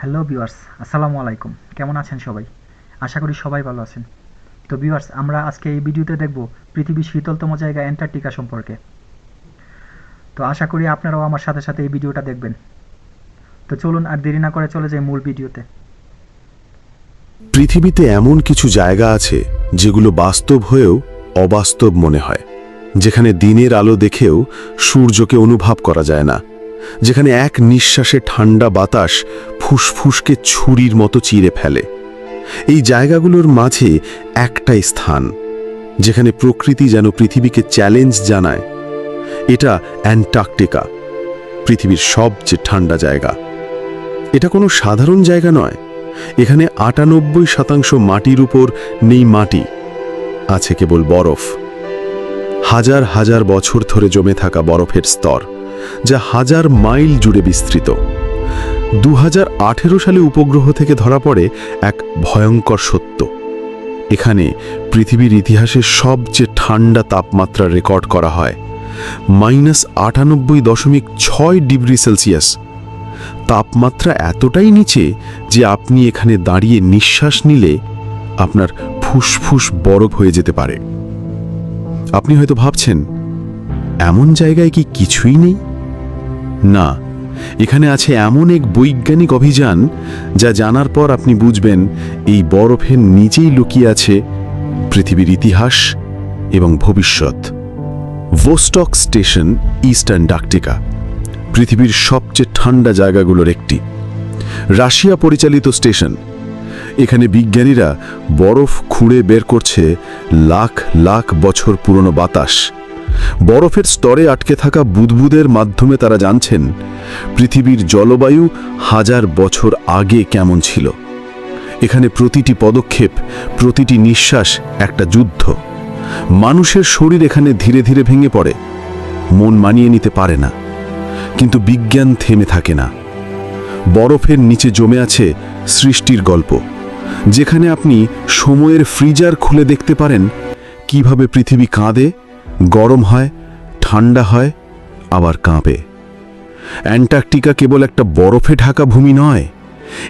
Hello viewers, আসসালামু আলাইকুম। কেমন আছেন সবাই? আশা করি সবাই ভালো আছেন। তো ভিউয়ার্স, আমরা আজকে এই ভিডিওতে দেখব পৃথিবীর শীতলতম জায়গা অ্যান্টার্কটিকা সম্পর্কে। তো আশা করি আপনারাও আমার সাথে সাথে এই ভিডিওটা দেখবেন। তো চলুন আর দেরি না করে চলে যাই মূল ভিডিওতে। পৃথিবীতে এমন কিছু জায়গা আছে যেগুলো বাস্তব হয়েও অবাস্তব মনে হয়, যেখানে দিনের আলো দেখেও সূর্যকে অনুভব করা যায় না। যেখানে এক নিঃশ্বাসে ঠান্ডা বাতাস ফুসফুসকে ছুরির মতো চিরে ফেলে। এই জায়গাগুলোর মাঝে একটাই স্থান, যেখানে প্রকৃতি যেন পৃথিবীকে চ্যালেঞ্জ জানায়। এটা অ্যান্টার্কটিকা, পৃথিবীর সবচেয়ে ঠান্ডা জায়গা। এটা কোনো সাধারণ জায়গা নয়। এখানে আটানব্বই শতাংশ মাটির উপর নেই মাটি, আছে কেবল বরফ। হাজার হাজার বছর ধরে জমে থাকা বরফের স্তর। যা হাজার মাইল জুড়ে বিস্তৃত। দু হাজার আঠেরো সালে উপগ্রহ থেকে ধরা পড়ে এক ভয়ঙ্কর সত্য। এখানে পৃথিবীর ইতিহাসের সবচেয়ে ঠান্ডা তাপমাত্রা রেকর্ড করা হয়। মাইনাস আটানব্বই দশমিক ছয় ডিগ্রি সেলসিয়াস। তাপমাত্রা এতটাই নিচে যে আপনি এখানে দাঁড়িয়ে নিঃশ্বাস নিলে আপনার ফুসফুস বরফ হয়ে যেতে পারে। আপনি হয়তো ভাবছেন, এমন জায়গায় কি কিছুই নেই? না, এখানে আছে এমন এক বৈজ্ঞানিক অভিযান যা জানার পর আপনি বুঝবেন এই বরফের নিচেই লুকিয়ে আছে পৃথিবীর ইতিহাস এবং ভবিষ্যৎ। ভোস্টক স্টেশন, ইস্ট অ্যান্টার্কটিকা, পৃথিবীর সবচেয়ে ঠান্ডা জায়গাগুলোর একটি। রাশিয়া পরিচালিত স্টেশন। এখানে বিজ্ঞানীরা বরফ খুঁড়ে বের করছে লাখ লাখ বছর পুরনো বাতাস। বরফের স্তরে আটকে থাকা বুদবুদের মাধ্যমে তারা জানছেন, পৃথিবীর জলবায়ু হাজার বছর আগে কেমন ছিল। এখানে প্রতিটি পদক্ষেপ, প্রতিটি নিঃশ্বাস একটা যুদ্ধ। মানুষের শরীর এখানে ধীরে ধীরে ভেঙে পড়ে। মন মানিয়ে নিতে পারে না। কিন্তু বিজ্ঞান থেমে থাকে না। বরফের নিচে জমে আছে সৃষ্টির গল্প। যেখানে আপনি সময়ের ফ্রিজার খুলে দেখতে পারেন কীভাবে পৃথিবী কাঁদে গরম হয়, ঠান্ডা হয়, আবার কাঁপে। অ্যান্টার্কটিকা কেবল একটা বরফে ঢাকা ভূমি নয়,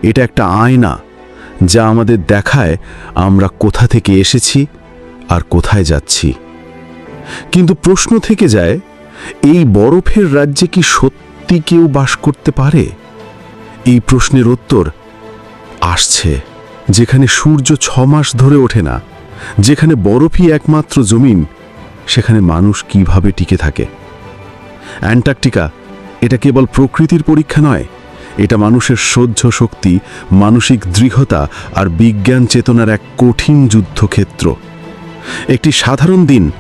এটা একটা আয়না যা আমাদের দেখায় আমরা কোথা থেকে এসেছি আর কোথায় যাচ্ছি। কিন্তু প্রশ্ন থেকে যায়, এই বরফের রাজ্যে কি সত্যি কেউ বাস করতে পারে? এই প্রশ্নের উত্তর আসছে, যেখানে সূর্য ছ মাস ধরে ওঠে না, যেখানে বরফই একমাত্র জমিন সেখানে মানুষ কীভাবে টিকে থাকে? অ্যান্টার্কটিকা, এটা কেবল প্রকৃতির পরীক্ষা নয়, এটা মানুষের সহ্য শক্তি, মানসিক দৃঢ়তা আর বিজ্ঞান চেতনার এক কঠিন যুদ্ধক্ষেত্র। একটি সাধারণ দিন,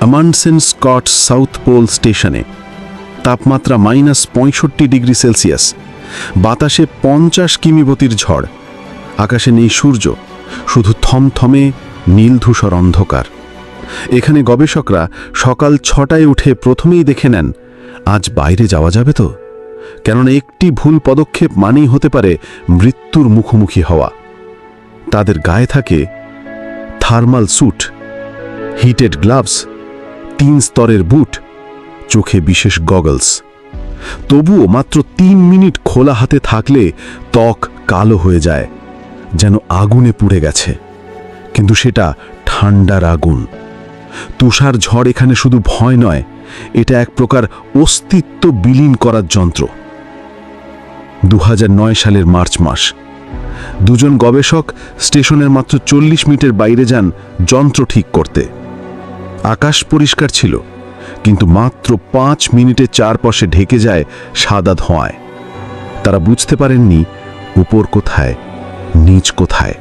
আমানসেন স্কট সাউথ পোল স্টেশনে। তাপমাত্রা মাইনাস পঁয়ষট্টি ডিগ্রি সেলসিয়াস, বাতাসে পঞ্চাশ কিমিবতির ঝড়। আকাশে নেই সূর্য, শুধু থমথমে নীলধূসর অন্ধকার। এখানে গবেষকরা সকাল ছটায় উঠে প্রথমেই দেখে নেন, আজ বাইরে যাওয়া যাবে তো? কেননা একটি ভুল পদক্ষেপ মানেই হতে পারে মৃত্যুর মুখোমুখি হওয়া। তাদের গায়ে থাকে থার্মাল স্যুট, হিটেড গ্লাভস, তিন স্তরের বুট, চোখে বিশেষ গগলস। তবুও মাত্র তিন মিনিট খোলা হাতে থাকলে ত্বক কালো হয়ে যায়, যেন আগুনে পুড়ে গেছে। কিন্তু সেটা ঠান্ডার আগুন। তুষার ঝড় এখানে শুধু ভয় নয়, এটা এক প্রকার অস্তিত্ব বিলীন করার যন্ত্র। দু হাজার নয় সালের মার্চ মাস। দুজন গবেষক স্টেশনের মাত্র চল্লিশ মিনিটের বাইরে যান যন্ত্র ঠিক করতে। আকাশ পরিষ্কার ছিল, কিন্তু মাত্র পাঁচ মিনিটে চারপাশে ঢেকে যায় সাদা ধোঁয়ায়। তারা বুঝতে পারেননি উপর কোথায়, নিচ কোথায়।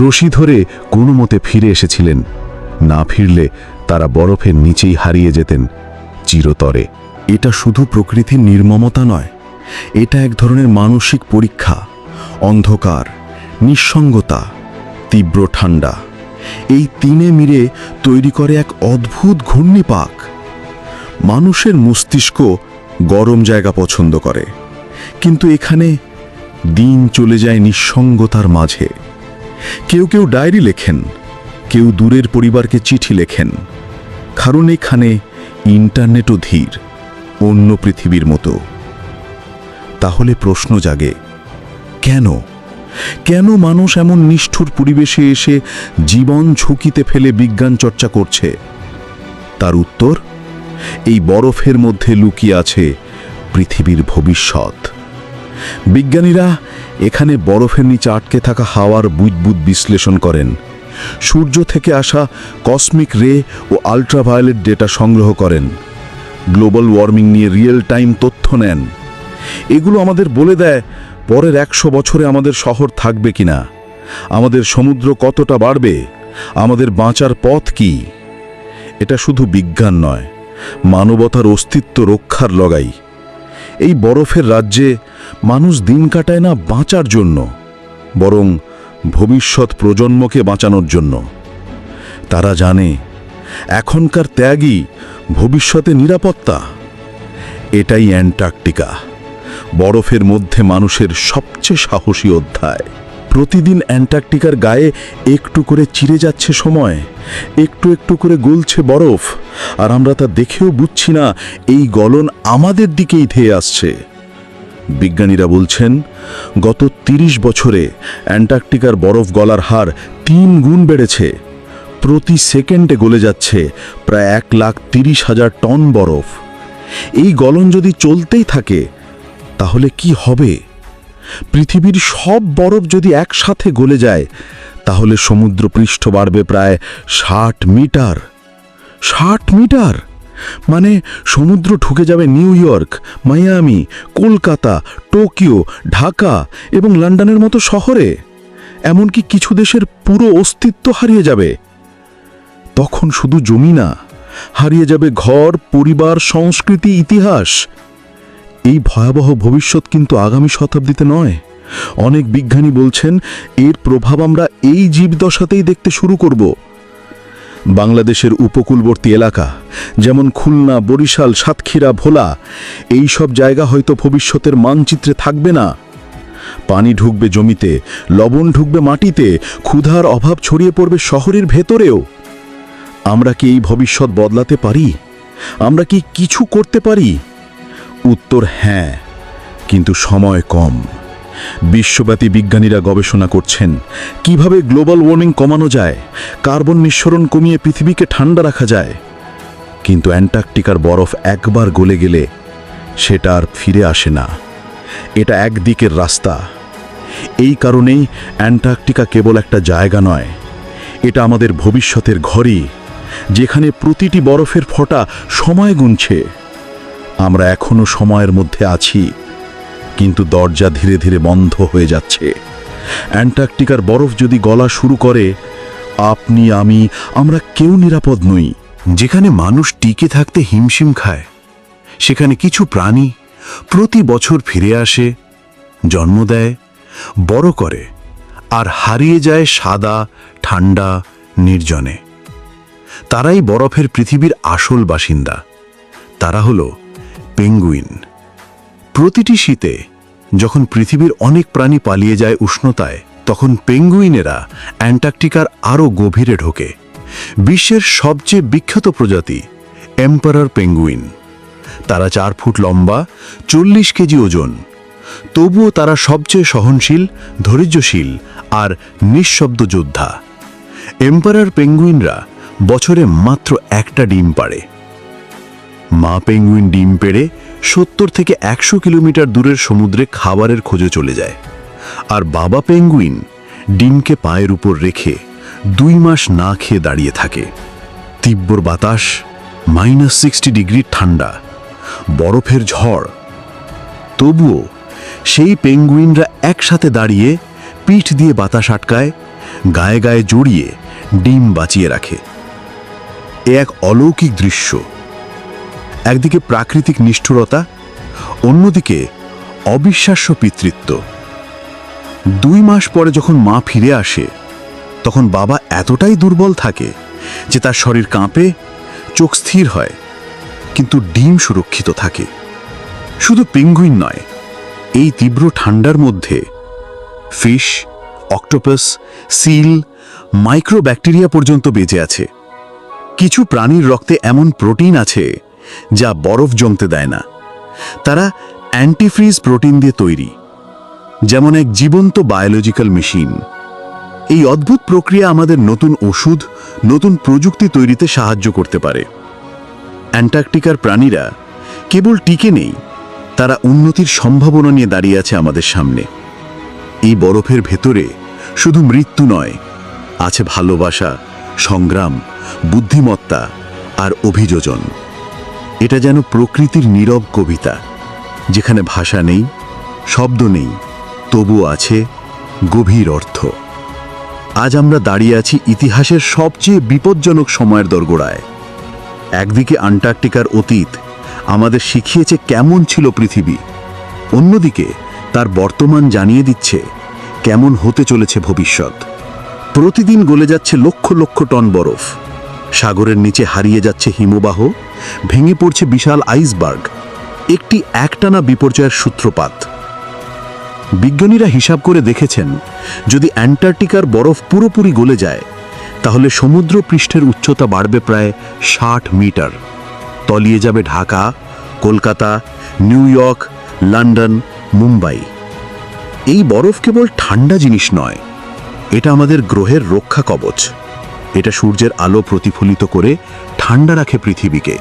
রশি ধরে কোনো মতে ফিরে এসেছিলেন না ফিরলে তারা বরফের নিচেই হারিয়ে যেতেন চিরতরে। এটা শুধু প্রকৃতির নির্মমতা নয়, এটা এক ধরনের মানসিক পরীক্ষা, অন্ধকার, নিঃসঙ্গতা, তীব্র ঠান্ডা। এই তিনে মিলে তৈরি করে এক অদ্ভুত ঘূর্ণিপাক। মানুষের মস্তিষ্ক গরম জায়গা পছন্দ করে, কিন্তু এখানে দিন চলে যায় নিঃসঙ্গতার মাঝে। কেউ কেউ ডায়েরি লেখেন কেউ দূরের পরিবারকে চিঠি লেখেন। কারণ এখানে ইন্টারনেটও ধীর, অন্য পৃথিবীর মতো। তাহলে প্রশ্ন জাগে, কেন? কেন মানুষ এমন নিষ্ঠুর পরিবেশে এসে জীবন ঝুঁকিতে ফেলে বিজ্ঞান চর্চা করছে? তার উত্তর, এই বরফের মধ্যে লুকিয়ে আছে পৃথিবীর ভবিষ্যৎ। বিজ্ঞানীরা এখানে বরফের নিচে আটকে থাকা হাওয়ার বুদবুদ বিশ্লেষণ করেন। সূর্য থেকে আসা কসমিক রে ও আল্ট্রাভায়োলেট ডেটা সংগ্রহ করেন। গ্লোবাল ওয়ার্মিং নিয়ে রিয়েল টাইম তথ্য নেন। এগুলো আমাদের বলে দেয়, পরের একশো বছরে আমাদের শহর থাকবে কিনা? আমাদের সমুদ্র কতটা বাড়বে? আমাদের বাঁচার পথ কি? এটা শুধু বিজ্ঞান নয়, মানবতার অস্তিত্ব রক্ষার লগাই। এই বরফের রাজ্যে মানুষ দিন কাটায় না বাঁচার জন্য, বরং ভবিষ্যৎ প্রজন্মকে বাঁচানোর জন্য। তারা জানে, এখনকার ত্যাগই ভবিষ্যতে নিরাপত্তা। এটাই অ্যান্টার্কটিকা, বরফের মধ্যে মানুষের সবচেয়ে সাহসী অধ্যায়। প্রতিদিন অ্যান্টার্কটিকার গায়ে একটু করে চিরে যাচ্ছে সময়, একটু একটু করে গলছে বরফ, আর আমরা তা দেখেও বুঝছি না, এই গলন আমাদের দিকেই ধেয়ে আসছে। বিজ্ঞানীরা বলছেন, গত ৩০ বছরে অ্যান্টার্কটিকার বরফ গলার হার তিন গুণ বেড়েছে। প্রতি সেকেন্ডে গলে যাচ্ছে প্রায় এক লাখ তিরিশ হাজার টন বরফ। এই গলন যদি চলতেই থাকে, তাহলে কি হবে? পৃথিবীর সব বরফ যদি একসাথে গলে যায়, তাহলে সমুদ্র পৃষ্ঠ বাড়বে প্রায় ষাট মিটার। ষাট মিটার? মানে সমুদ্র ঢুকে যাবে New York, Miami, Kolkata, Tokyo, Dhaka এবং লন্ডনের মতো শহরে। এমনকি কিছু দেশের পুরো অস্তিত্ব হারিয়ে যাবে। তখন শুধু জমি না, হারিয়ে যাবে ঘর, পরিবার, সংস্কৃতি, ইতিহাস। এই ভয়াবহ ভবিষ্যৎ কিন্তু আগামী শতাব্দীতে নয়। অনেক বিজ্ঞানী বলছেন, এর প্রভাব আমরা এই জীবদশাতেই দেখতে শুরু করব। বাংলাদেশের উপকূলবর্তী এলাকা, যেমন খুলনা, বরিশাল, সাতক্ষীরা, ভোলা এই সব জায়গা হয়তো ভবিষ্যতের মানচিত্রে থাকবে না। পানি ঢুকবে জমিতে, লবণ ঢুকবে মাটিতে, ক্ষুধার অভাব ছড়িয়ে পড়বে শহরের ভেতরেও। আমরা কি এই ভবিষ্যৎ বদলাতে পারি? আমরা কি কিছু করতে পারি? উত্তর হ্যাঁ কিন্তু সময় কম। বিশ্বব্যাপী বিজ্ঞানীরা গবেষণা করছেন, কীভাবে গ্লোবাল ওয়ার্মিং কমানো যায়, কার্বন নিঃসরণ কমিয়ে পৃথিবীকে ঠান্ডা রাখা যায়। কিন্তু অ্যান্টার্কটিকার বরফ একবার গলে গেলে সেটা আর ফিরে আসে না। এটা একদিকের রাস্তা। এই কারণেই অ্যান্টার্কটিকা কেবল একটা জায়গা নয়, এটা আমাদের ভবিষ্যতের ঘরই যেখানে প্রতিটি বরফের ফোঁটা সময় গুনছে। আমরা এখনও সময়ের মধ্যে আছি। কিন্তু দরজা ধীরে ধীরে বন্ধ হয়ে যাচ্ছে। অ্যান্টার্কটিকার বরফ যদি গলা শুরু করে, আপনি, আমি, আমরা কেউ নিরাপদ নই। যেখানে মানুষ টিকে থাকতে হিমশিম খায়, সেখানে কিছু প্রাণী প্রতি বছর ফিরে আসে, জন্ম দেয়, বড় করে, আর হারিয়ে যায় সাদা, ঠান্ডা, নির্জনে। তারাই বরফের পৃথিবীর আসল বাসিন্দা। তারা হলো পেঙ্গুইন। প্রতিটি শীতে, যখন পৃথিবীর অনেক প্রাণী পালিয়ে যায় উষ্ণতায়, তখন পেঙ্গুইনেরা অ্যান্টার্কটিকার আরও গভীরে ঢোকে। বিশ্বের সবচেয়ে বিখ্যাত প্রজাতি এম্পারার পেঙ্গুইন। তারা চার ফুট লম্বা, চল্লিশ কেজি ওজন। তবুও তারা সবচেয়ে সহনশীল, ধৈর্যশীল আর নিঃশব্দ যোদ্ধা। এম্পারার পেঙ্গুইনরা বছরে মাত্র একটা ডিম পাড়ে। মা পেঙ্গুইন ডিম পেড়ে সত্তর থেকে একশো কিলোমিটার দূরের সমুদ্রে খাবারের খোঁজে চলে যায়। আর বাবা পেঙ্গুইন ডিমকে পায়ের উপর রেখে দুই মাস না খেয়ে দাঁড়িয়ে থাকে। তীব্র বাতাস, মাইনাস সিক্সটি ডিগ্রি ঠান্ডা, বরফের ঝড়। তবুও সেই পেঙ্গুইনরা একসাথে দাঁড়িয়ে পিঠ দিয়ে বাতাস আটকায়, গায়ে গায়ে জড়িয়ে ডিম বাঁচিয়ে রাখে। এ এক অলৌকিক দৃশ্য। একদিকে প্রাকৃতিক নিষ্ঠুরতা, অন্যদিকে অবিশ্বাস্য পিতৃত্ব। দুই মাস পরে যখন মা ফিরে আসে, তখন বাবা এতটাই দুর্বল থাকে যে তার শরীর কাঁপে, চোখ স্থির হয়, কিন্তু ডিম সুরক্ষিত থাকে। শুধু পেঙ্গুইন নয়, এই তীব্র ঠান্ডার মধ্যে ফিশ, অক্টোপাস, সিল, মাইক্রোব্যাকটেরিয়া পর্যন্ত বেঁচে আছে। কিছু প্রাণীর রক্তে এমন প্রোটিন আছে যা বরফ জমতে দেয় না। তারা অ্যান্টিফ্রিজ প্রোটিন দিয়ে তৈরি, যেমন এক জীবন্ত বায়োলজিক্যাল মেশিন এই অদ্ভুত প্রক্রিয়া আমাদের নতুন ওষুধ, নতুন প্রযুক্তি তৈরিতে সাহায্য করতে পারে। অ্যান্টার্কটিকার প্রাণীরা কেবল টিকে নেই, তারা উন্নতির সম্ভাবনা নিয়ে দাঁড়িয়ে আছে আমাদের সামনে। এই বরফের ভেতরে শুধু মৃত্যু নয়, আছে ভালোবাসা, সংগ্রাম, বুদ্ধিমত্তা আর অভিযোজন। এটা যেন প্রকৃতির নীরব কবিতা, যেখানে ভাষা নেই, শব্দ নেই তবু আছে গভীর অর্থ। আজ আমরা দাঁড়িয়ে আছি ইতিহাসের সবচেয়ে বিপজ্জনক সময়ের দরগোড়ায়। একদিকে আন্টার্কটিকার অতীত আমাদের শিখিয়েছে কেমন ছিল পৃথিবী, অন্যদিকে তার বর্তমান জানিয়ে দিচ্ছে কেমন হতে চলেছে ভবিষ্যৎ। প্রতিদিন গলে যাচ্ছে লক্ষ লক্ষ টন বরফ। সাগরের নিচে হারিয়ে যাচ্ছে হিমবাহ, ভেঙে পড়ছে বিশাল আইসবার্গ, একটি একটানা বিপর্যয়ের সূত্রপাত। বিজ্ঞানীরা হিসাব করে দেখেছেন, যদি অ্যান্টার্কটিকার বরফ পুরোপুরি গলে যায়, তাহলে সমুদ্র পৃষ্ঠের উচ্চতা বাড়বে প্রায় ষাট মিটার। তলিয়ে যাবে Dhaka, Kolkata, New York, London, Mumbai. এই বরফ কেবল ঠান্ডা জিনিস নয়, এটা আমাদের গ্রহের রক্ষা কবচ। এটা সূর্যের আলো প্রতিফলিত করে ঠান্ডা রাখে পৃথিবীকে।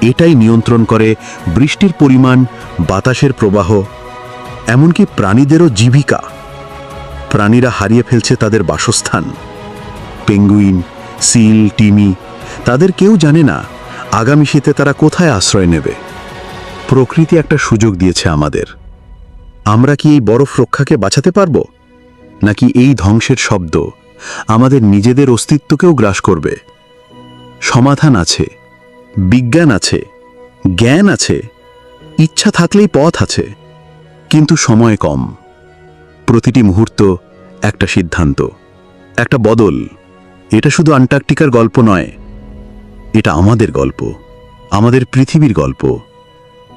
এটাই নিয়ন্ত্রণ করে বৃষ্টির পরিমাণ, বাতাসের প্রবাহ, এমনকি প্রাণীদেরও জীবিকা। প্রাণীরা হারিয়ে ফেলছে তাদের বাসস্থান। পেঙ্গুইন, সিল, টিমি, তাদের কেউ জানে না আগামী শীতে তারা কোথায় আশ্রয় নেবে। প্রকৃতি একটা সুযোগ দিয়েছে আমাদের। আমরা কি এই বরফ রক্ষাকে বাঁচাতে পারব? নাকি এই ধ্বংসের শব্দ আমাদের নিজেদের অস্তিত্বকেও গ্রাস করবে। সমাধান আছে, বিজ্ঞান আছে, জ্ঞান আছে, ইচ্ছা থাকলেই পথ আছে, কিন্তু সময় কম। প্রতিটি মুহূর্ত একটা সিদ্ধান্ত, একটা বদল। এটা শুধু আন্টার্কটিকার গল্প নয়, এটা আমাদের গল্প, আমাদের পৃথিবীর গল্প।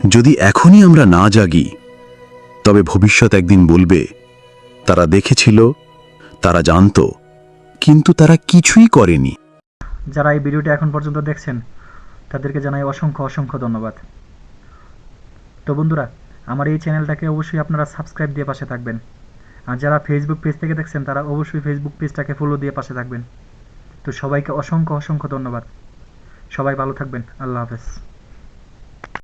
যদি এখনই আমরা না জাগি, তবে ভবিষ্যৎ একদিন বলবে, তারা দেখেছিল, তারা জানত কিন্তু তারা কিছুই করেনি। যারা এই ভিডিওটি এখন পর্যন্ত দেখছেন, তাদেরকে জানাই অসংখ্য অসংখ্য ধন্যবাদ। তো বন্ধুরা, আমার এই চ্যানেলটাকে অবশ্যই আপনারা সাবস্ক্রাইব দিয়ে পাশে থাকবেন। আর যারা ফেসবুক পেজ থেকে দেখছেন, তারা অবশ্যই ফেসবুক পেজটাকে ফলো দিয়ে পাশে থাকবেন। তো সবাইকে অসংখ্য অসংখ্য ধন্যবাদ। সবাই ভালো থাকবেন। আল্লাহ হাফেজ।